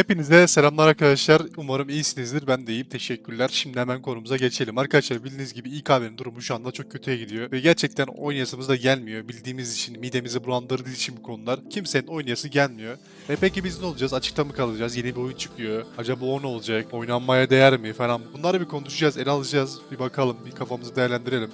Hepinize selamlar arkadaşlar. Umarım iyisinizdir. Ben de iyiyim. Teşekkürler. Şimdi hemen konumuza geçelim. Arkadaşlar bildiğiniz gibi İKB'nin durumu şu anda çok kötüye gidiyor. Ve gerçekten oynayasımız da gelmiyor. Bildiğimiz için, midemizi bulandırdığı için bu konular. Kimsenin oynayası gelmiyor. E peki biz ne olacağız? Açıkta mı kalacağız? Yeni bir oyun çıkıyor. Acaba o ne olacak? Oynanmaya değer mi falan. Bunları bir konuşacağız, ele alacağız. Bir bakalım, bir kafamızı değerlendirelim.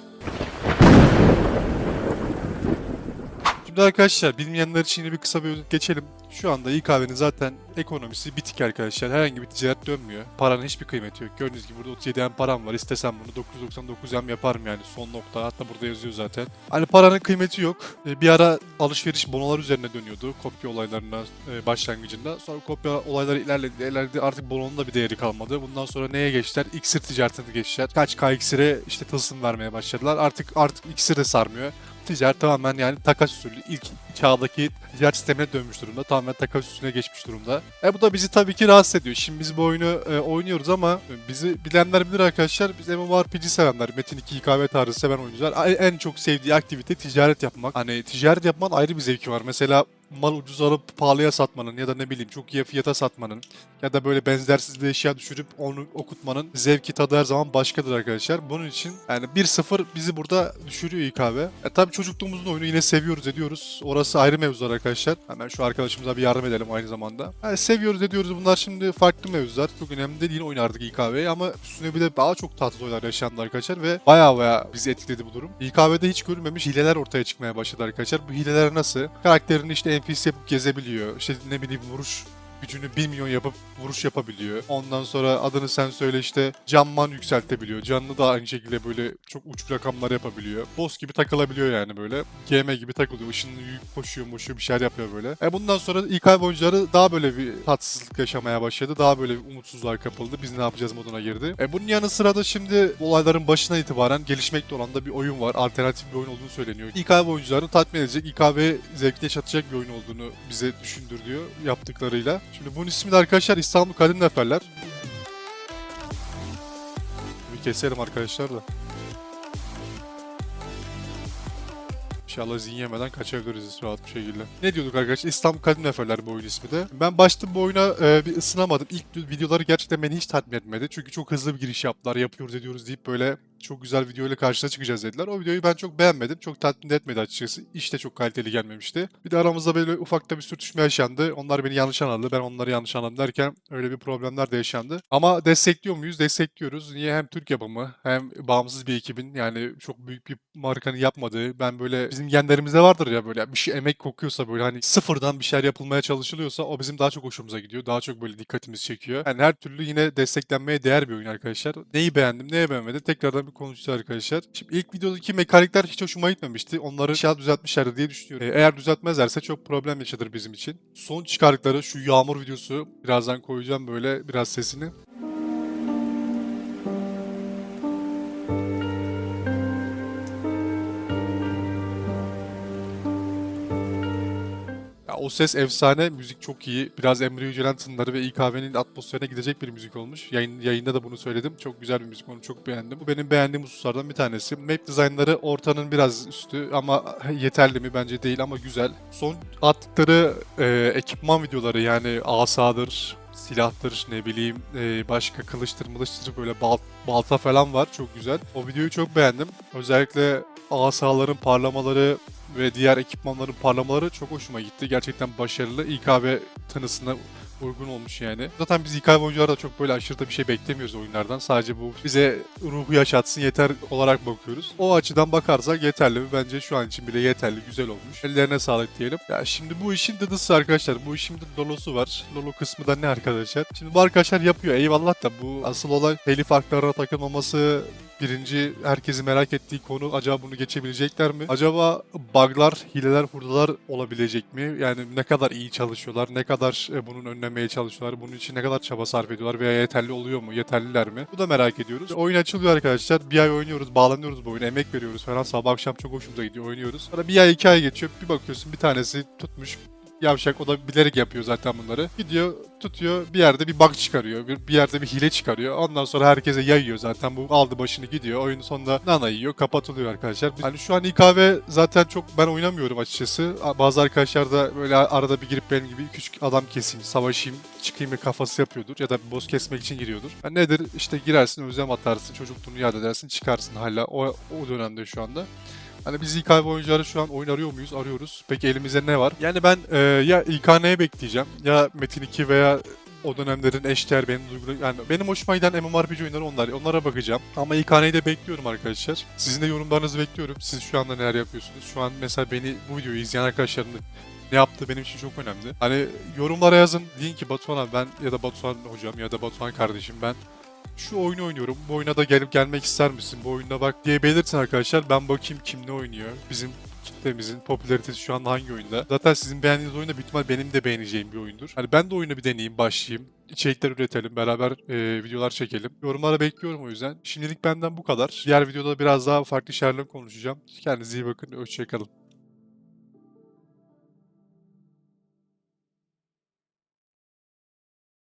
Şimdi arkadaşlar bilmeyenler için yine bir kısa bir geçelim. Şu anda İKB'nin zaten ekonomisi bitik arkadaşlar. Herhangi bir ticaret dönmüyor. Paranın hiçbir kıymeti yok. Gördüğünüz gibi burada 37 M param var. İstesem bunu 999 M yaparım yani son nokta. Hatta burada yazıyor zaten. Hani paranın kıymeti yok. Ee, Bir ara alışveriş bonolar üzerine dönüyordu. Kopya olaylarına e, başlangıcında. Sonra kopya olayları ilerledi. ilerledi. Artık bononun da bir değeri kalmadı. Bundan sonra neye geçtiler? İksir ticaretine geçtiler. Kaç K iksire işte tılsım vermeye başladılar. Artık artık iksir de sarmıyor ticaret tamamen yani takas usulü ilk çağdaki ticaret sistemine dönmüş durumda. Tamamen takas usulüne geçmiş durumda. E bu da bizi tabii ki rahatsız ediyor. Şimdi biz bu oyunu e, oynuyoruz ama bizi bilenler bilir arkadaşlar. Biz MMORPG sevenler, Metin 2 hikaye tarzı seven oyuncular en çok sevdiği aktivite ticaret yapmak. Hani ticaret yapmanın ayrı bir zevki var. Mesela mal ucuz alıp pahalıya satmanın ya da ne bileyim çok iyi fiyata satmanın ya da böyle benzersiz bir eşya düşürüp onu okutmanın zevki tadı her zaman başkadır arkadaşlar. Bunun için yani 1-0 bizi burada düşürüyor İKB. E tabi çocukluğumuzun oyunu yine seviyoruz ediyoruz. Orası ayrı mevzular arkadaşlar. Hemen şu arkadaşımıza bir yardım edelim aynı zamanda. Yani seviyoruz ediyoruz bunlar şimdi farklı mevzular. Çok önemli değil yine oynardık İKB'yi ama üstüne bir de daha çok tatsız olaylar yaşandı arkadaşlar ve baya baya bizi etkiledi bu durum. İKB'de hiç görülmemiş hileler ortaya çıkmaya başladı arkadaşlar. Bu hileler nasıl? Karakterini işte NPC yapıp gezebiliyor. İşte ne bileyim vuruş gücünü 1 milyon yapıp vuruş yapabiliyor. Ondan sonra adını sen söyle işte canman yükseltebiliyor. Canını da aynı şekilde böyle çok uç rakamlar yapabiliyor. Boss gibi takılabiliyor yani böyle. GM gibi takılıyor. Işınlı yük koşuyor koşuyor bir şeyler yapıyor böyle. E bundan sonra İK oyuncuları daha böyle bir tatsızlık yaşamaya başladı. Daha böyle bir umutsuzluğa kapıldı. Biz ne yapacağız moduna girdi. E bunun yanı sıra da şimdi olayların başına itibaren gelişmekte olan da bir oyun var. Alternatif bir oyun olduğunu söyleniyor. İK oyuncularını tatmin edecek, İKB zevkli yaşatacak bir oyun olduğunu bize düşündürüyor yaptıklarıyla. Şimdi bunun ismi de arkadaşlar İstanbul Kadim Neferler. Bir keselim arkadaşlar da. İnşallah zin yemeden kaçabiliriz rahat bir şekilde. Ne diyorduk arkadaşlar? İstanbul Kadim Neferler bu oyun ismi de. Ben başta bu oyuna e, bir ısınamadım. İlk videoları gerçekten beni hiç tatmin etmedi. Çünkü çok hızlı bir giriş yaptılar. Yapıyoruz ediyoruz deyip böyle çok güzel video ile karşına çıkacağız dediler. O videoyu ben çok beğenmedim. Çok tatmin etmedi açıkçası. İş de çok kaliteli gelmemişti. Bir de aramızda böyle ufakta bir sürtüşme yaşandı. Onlar beni yanlış anladı. Ben onları yanlış anladım derken öyle bir problemler de yaşandı. Ama destekliyor muyuz? Destekliyoruz. Niye? Hem Türk yapımı hem bağımsız bir ekibin yani çok büyük bir markanın yapmadığı ben böyle bizim genlerimizde vardır ya böyle bir şey emek kokuyorsa böyle hani sıfırdan bir şeyler yapılmaya çalışılıyorsa o bizim daha çok hoşumuza gidiyor. Daha çok böyle dikkatimizi çekiyor. Yani her türlü yine desteklenmeye değer bir oyun arkadaşlar. Neyi beğendim, neyi beğenmedim tekrardan bir konuşacağız arkadaşlar. Şimdi ilk videodaki mekanikler hiç hoşuma gitmemişti. Onları inşallah düzeltmişler diye düşünüyorum. Ee, eğer düzeltmezlerse çok problem yaşatır bizim için. Son çıkardıkları şu yağmur videosu birazdan koyacağım böyle biraz sesini. O ses efsane, müzik çok iyi. Biraz Emre Yücelen tınları ve İKV'nin atmosferine gidecek bir müzik olmuş. Yayın, yayında da bunu söyledim. Çok güzel bir müzik, onu çok beğendim. Bu benim beğendiğim hususlardan bir tanesi. Map dizaynları ortanın biraz üstü ama yeterli mi bence değil ama güzel. Son attıkları e, ekipman videoları yani asadır, silahtır ne bileyim e, başka kılıçtır mılıçtır böyle bal, balta falan var çok güzel. O videoyu çok beğendim. Özellikle asaların parlamaları ve diğer ekipmanların parlamaları çok hoşuma gitti. Gerçekten başarılı. İKB tanısına uygun olmuş yani. Zaten biz İKB oyuncular da çok böyle aşırı da bir şey beklemiyoruz oyunlardan. Sadece bu bize ruhu yaşatsın yeter olarak bakıyoruz. O açıdan bakarsak yeterli? Bence şu an için bile yeterli, güzel olmuş. Ellerine sağlık diyelim. Ya şimdi bu işin dıdısı arkadaşlar. Bu işin bir lolosu var. Lolo kısmı da ne arkadaşlar? Şimdi bu arkadaşlar yapıyor eyvallah da bu asıl olay telif haklarına takılmaması, Birinci herkesi merak ettiği konu acaba bunu geçebilecekler mi? Acaba bug'lar, hileler, hurdalar olabilecek mi? Yani ne kadar iyi çalışıyorlar, ne kadar e, bunun önlemeye çalışıyorlar, bunun için ne kadar çaba sarf ediyorlar veya yeterli oluyor mu, yeterliler mi? Bu da merak ediyoruz. Oyun açılıyor arkadaşlar. Bir ay oynuyoruz, bağlanıyoruz bu oyuna, emek veriyoruz falan. Sabah akşam çok hoşumuza gidiyor, oynuyoruz. Sonra bir ay iki ay geçiyor, bir bakıyorsun bir tanesi tutmuş yavşak o da bilerek yapıyor zaten bunları. Gidiyor tutuyor bir yerde bir bug çıkarıyor. Bir, bir yerde bir hile çıkarıyor. Ondan sonra herkese yayıyor zaten. Bu aldı başını gidiyor. Oyunun sonunda nana yiyor. Kapatılıyor arkadaşlar. Hani şu an İKV zaten çok ben oynamıyorum açıkçası. Bazı arkadaşlar da böyle arada bir girip benim gibi 2-3 adam keseyim, savaşayım, çıkayım bir kafası yapıyordur. Ya da boss kesmek için giriyordur. Yani nedir? İşte girersin, özlem atarsın, çocukluğunu yad edersin, çıkarsın hala. O, o dönemde şu anda. Hani biz İKV oyuncuları şu an oyun arıyor muyuz? Arıyoruz. Peki elimizde ne var? Yani ben e, ya İKN'ye bekleyeceğim ya Metin 2 veya o dönemlerin eşdeğer benim duygularım yani benim hoşuma giden MMORPG oyunları onlar. Onlara bakacağım. Ama İKN'yi de bekliyorum arkadaşlar. Sizin de yorumlarınızı bekliyorum. Siz şu anda neler yapıyorsunuz? Şu an mesela beni bu videoyu izleyen arkadaşlarım da ne yaptığı benim için çok önemli. Hani yorumlara yazın. Deyin ki Batuhan abi ben ya da Batuhan hocam ya da Batuhan kardeşim ben şu oyunu oynuyorum. Bu oyuna da gelip gelmek ister misin? Bu oyuna bak diye belirtin arkadaşlar. Ben bakayım kim ne oynuyor. Bizim kitlemizin popülaritesi şu an hangi oyunda. Zaten sizin beğendiğiniz oyun da büyük ihtimal benim de beğeneceğim bir oyundur. Hani ben de oyunu bir deneyeyim, başlayayım. İçerikler üretelim, beraber e, videolar çekelim. Yorumlara bekliyorum o yüzden. Şimdilik benden bu kadar. Diğer videoda biraz daha farklı şeylerle konuşacağım. Kendinize iyi bakın, hoşçakalın.